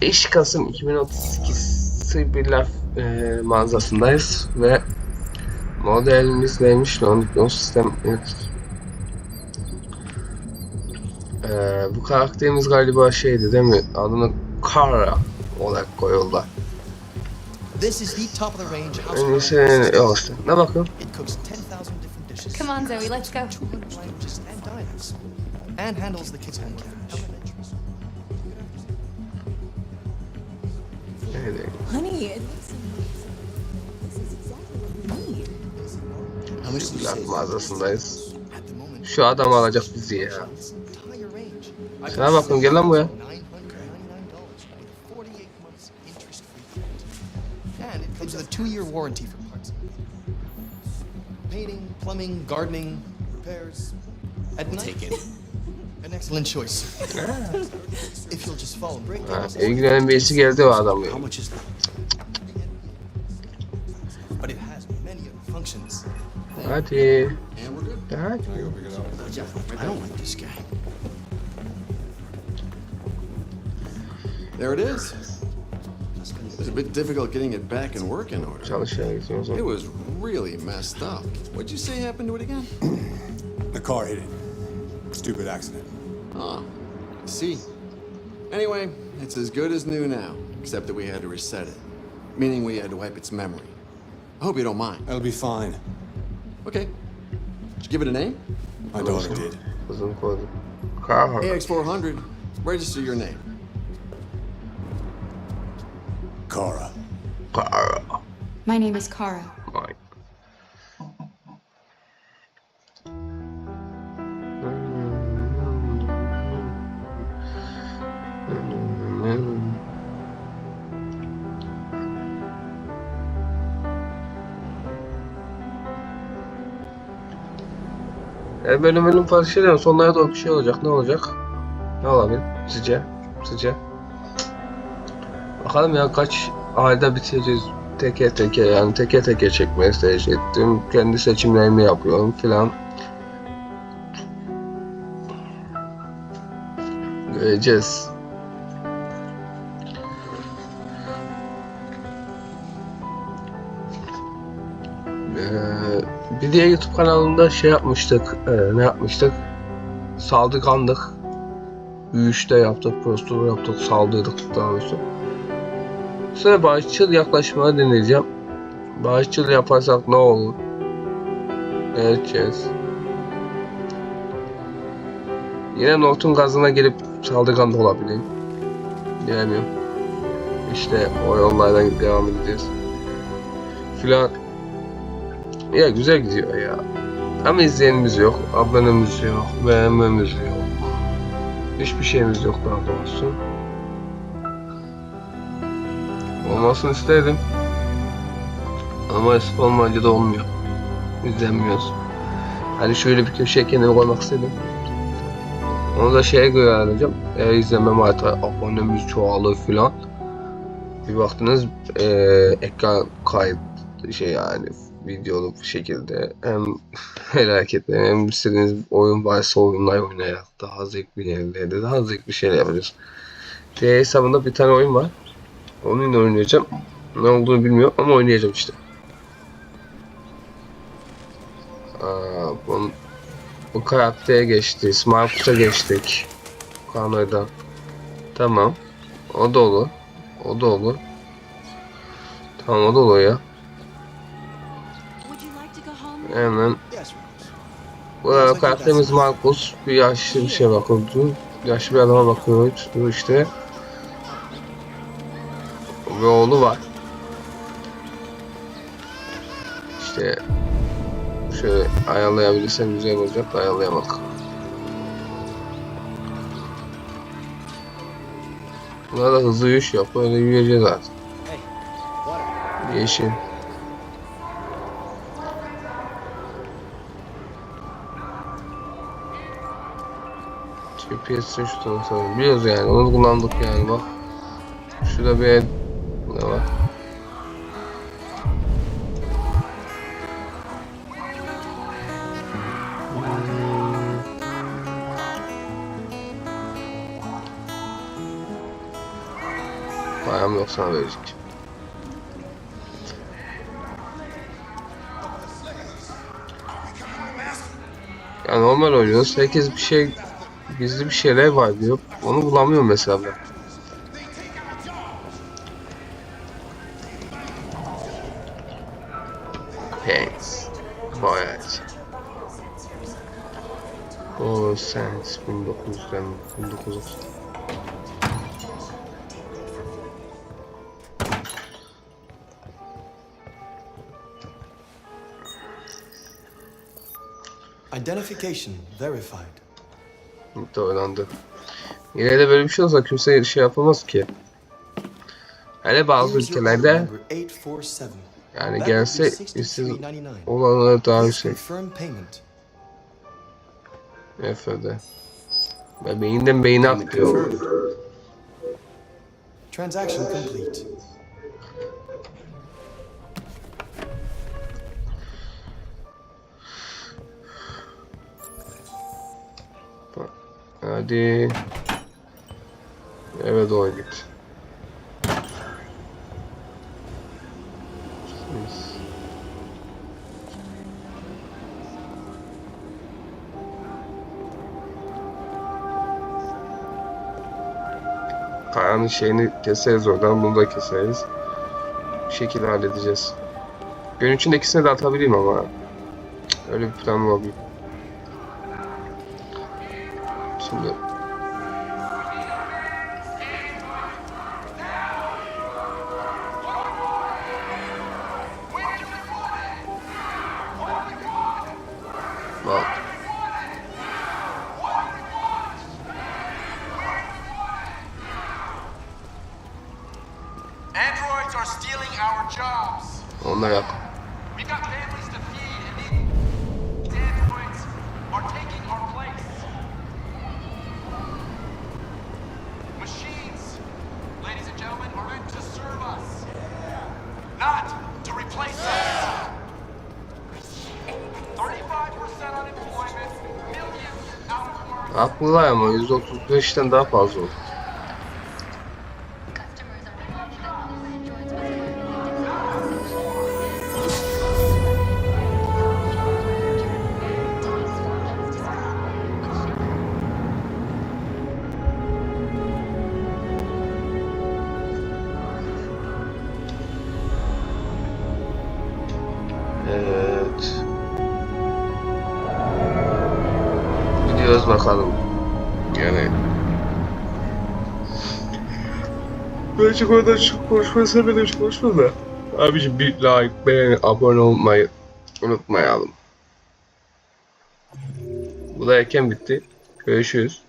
5 Kasım 2032 Sibirler e, mağazasındayız ve modelimiz neymiş? London sistem. E, bu karakterimiz galiba şeydi değil mi? Adını Kara olarak koyuldu. This is the top of the range house işte. Ne bakın? It cooks 10,000 different dishes. Come on, Zoe, let's go. 200 languages and handles the kids' There, there. Honey, it makes Bismillah mağazasındayız. mağazasındayız. Şu adam alacak bizi ya. Şuna bakın gel lan buraya. two-year warranty for parts. Painting, plumbing, gardening, repairs. At night. An excellent choice. if you'll just follow Ha, breakdowns. ilgilenen birisi geldi o adam ya. How much is that? But it has many other functions. Hadi. And we're good. Hadi. I don't like this guy. There it is. It was a bit difficult getting it back in working order. Çalışıyor gidiyoruz. It was really messed up. What'd you say happened to it again? The car hit it. Stupid accident. Ah, I see. Anyway, it's as good as new now, except that we had to reset it. Meaning we had to wipe its memory. I hope you don't mind. That'll be fine. Okay. Did you give it a name? My daughter did. Kızım koydu. Kahar. AX400. Register your name. Kara. Kahar. My name is Kara. Vay. E bölümünün parçaları sonlara doğru bir şey olacak. Ne olacak? Ne olabilir? Sizce? Sizce? Bakalım ya kaç ayda bitireceğiz teke teke yani teke teke çekmeye tercih ettim. Kendi seçimlerimi yapıyorum filan. Göreceğiz. Bir diğer YouTube kanalında şey yapmıştık. e, ne yapmıştık? Saldırgandık. Üyüşte yaptık, posturu yaptık, saldırdık daha doğrusu. Sefer bağışçıl yaklaşmaya deneyeceğim. Bağışçıl yaparsak ne olur? Göreceğiz. Yine North'un gazına girip saldırgan olabilirim. Bilemiyorum. İşte o yollardan devam edeceğiz. Filan. Ya güzel gidiyor ya. Ama izleyenimiz yok, abonemiz yok, beğenmemiz yok. Hiçbir şeyimiz yok daha doğrusu. Olmasını isterdim. Ama olmayınca da olmuyor. İzlenmiyoruz. Hani şöyle bir köşeye kendimi koymak istedim. Onu da şeye göre ayarlayacağım. Eğer izlemem artık abonemiz çoğalır filan. Bir baktınız eee ekran kayıt şey yani videolu bir şekilde hem el hareketleri hem istediğiniz oyun varsa oyunlar oynayarak daha zevkli yerlerde daha zevkli şeyler yapacağız. Diğer hesabında bir tane oyun var. Onunla oynayacağım. Ne olduğunu bilmiyorum ama oynayacağım işte. Aa, bu, bu karaktere geçti. Smart'a geçtik. Kanada. Tamam. O da olur. O da olur. Tamam o da olur ya. Hemen. Bu karakterimiz Marcus. Bir yaşlı bir şey bakıyordu. Yaşlı bir adama bakıyoruz. Bu işte. Ve oğlu var. İşte şöyle ayarlayabilirsem güzel olacak da ayarlayamadık. Bunlar da hızlı yürüyüş yap. Böyle yürüyeceğiz artık. Yeşil. GPS'in şu tarafı. Biliyoruz yani. Onu kullandık yani bak. Şurada bir el. Ne var? Param yok sana verecek. Ya normal oynuyoruz. Herkes bir şey gizli bir şeyler var diyor. Onu bulamıyorum mesela ben. Pants. Voyage. O Sands 1900'den 1930. Identification verified. Yine de böyle bir şey olsa kimse şey yapamaz ki. Hele bazı ülkelerde order number 847. yani gelse işsiz 63.99. olanlar daha yüksek. Efendim. Ve beyinden beyine atlıyor. Transaction complete. Hadi. Eve doğru git. Kayanın şeyini keseriz oradan, bunu da keseriz. Bir şekilde halledeceğiz. Gün içinde ikisini de atabileyim ama. Öyle bir planım var. androids are stealing our jobs. oh no Haklılar ama %35'ten daha fazla oldu. Bakalım. Yani. Ben çok orada çok konuşmayı sevmedim hiç konuşma da. Abiciğim bir like, beğeni, abone olmayı unutmayalım. Bu da erken bitti. Görüşürüz.